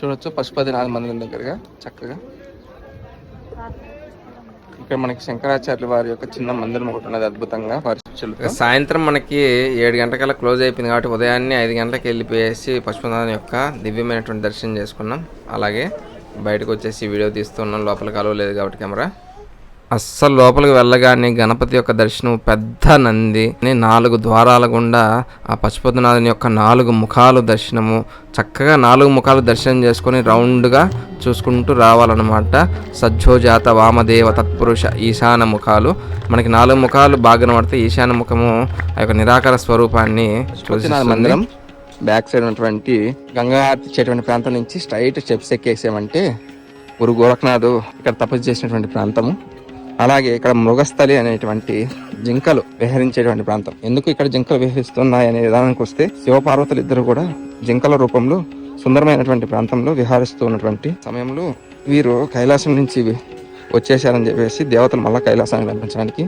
చూడొచ్చు. పశుపతినాథ మందిరం దగ్గరగా చక్కగా. ఇక్కడ మనకి శంకరాచార్యుల వారి యొక్క చిన్న మందిరం ఒకటి ఉన్నది అద్భుతంగా సాయంత్రం మనకి ఏడు గంటకల్లా క్లోజ్ అయిపోయింది కాబట్టి ఉదయాన్నే ఐదు గంటలకు వెళ్ళిపోయేసి పశుపతినాథం యొక్క దివ్యమైనటువంటి దర్శనం చేసుకున్నాం. అలాగే బయటకు వచ్చేసి వీడియో తీస్తున్నాం లోపలికి కలవలేదు కాబట్టి కెమెరా. అస్సలు లోపలికి వెళ్ళగానే గణపతి యొక్క దర్శనం పెద్ద నంది. అని నాలుగు ద్వారాల గుండా ఆ పశుపతినాథుని యొక్క నాలుగు ముఖాలు దర్శనము. చక్కగా నాలుగు ముఖాలు దర్శనం చేసుకొని రౌండ్గా చూసుకుంటూ రావాలన్నమాట. సజ్జోజాత వామదేవ తత్పురుష ఈశాన ముఖాలు. మనకి నాలుగు ముఖాలు బాగా కనబడితే ఈశాన ముఖము ఆ యొక్క నిరాకార స్వరూపాన్ని మందిరం బ్యాక్ సైడ్ ఉన్నటువంటి గంగా ఇచ్చేటువంటి ప్రాంతం నుంచి స్ట్రైట్ స్టెప్స్ ఎక్కేసామంటే గురు గోరఖనాథ్ ఇక్కడ తపస్సు చేసినటువంటి ప్రాంతము. అలాగే ఇక్కడ మృగస్థలి అనేటువంటి జింకలు విహరించేటువంటి ప్రాంతం. ఎందుకు ఇక్కడ జింకలు విహరిస్తున్నాయి అనే విధానానికి వస్తే శివపార్వతులు ఇద్దరు కూడా జింకల రూపంలో సుందరమైనటువంటి ప్రాంతంలో విహరిస్తూ ఉన్నటువంటి సమయంలో వీరు కైలాసం నుంచి వచ్చేసారని చెప్పేసి దేవతలు మళ్ళీ కైలాసాన్ని పంపించడానికి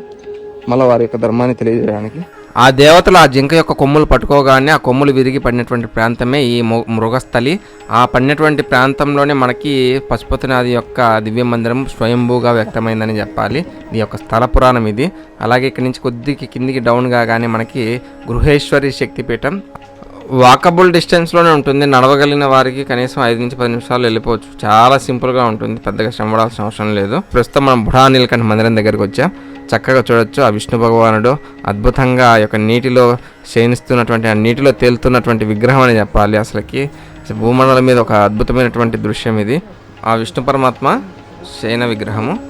మళ్ళీ వారి యొక్క ధర్మాన్ని తెలియజేయడానికి ఆ దేవతలు ఆ జింక యొక్క కొమ్ములు పట్టుకోగానే ఆ కొమ్ములు విరిగి పడినటువంటి ప్రాంతమే ఈ మృగస్థలి. ఆ పడినటువంటి ప్రాంతంలోనే మనకి పశుపతినాథి యొక్క దివ్య మందిరం స్వయంభూగా వ్యక్తమైందని చెప్పాలి. ఈ యొక్క స్థల పురాణం ఇది. అలాగే ఇక్కడి నుంచి కొద్దికి కిందికి డౌన్గా కానీ మనకి గృహేశ్వరి శక్తిపీఠం. వాకబుల్ డిస్టెన్స్లోనే ఉంటుంది. నడవగలిగిన వారికి కనీసం ఐదు నుంచి పది నిమిషాలు వెళ్ళిపోవచ్చు. చాలా సింపుల్గా ఉంటుంది. పెద్దగా శ్రమడాల్సిన అవసరం లేదు. ప్రస్తుతం మనం బుఢా నీలకంఠ మందిరం దగ్గరికి వచ్చాం. చక్కగా చూడొచ్చు. ఆ విష్ణు భగవానుడు అద్భుతంగా ఆ యొక్క నీటిలో శయనిస్తున్నటువంటి ఆ నీటిలో తేలుతున్నటువంటి విగ్రహం అని చెప్పాలి అసలుకి. భూమండలం మీద ఒక అద్భుతమైనటువంటి దృశ్యం ఇది. ఆ విష్ణు పరమాత్మ శయన విగ్రహము.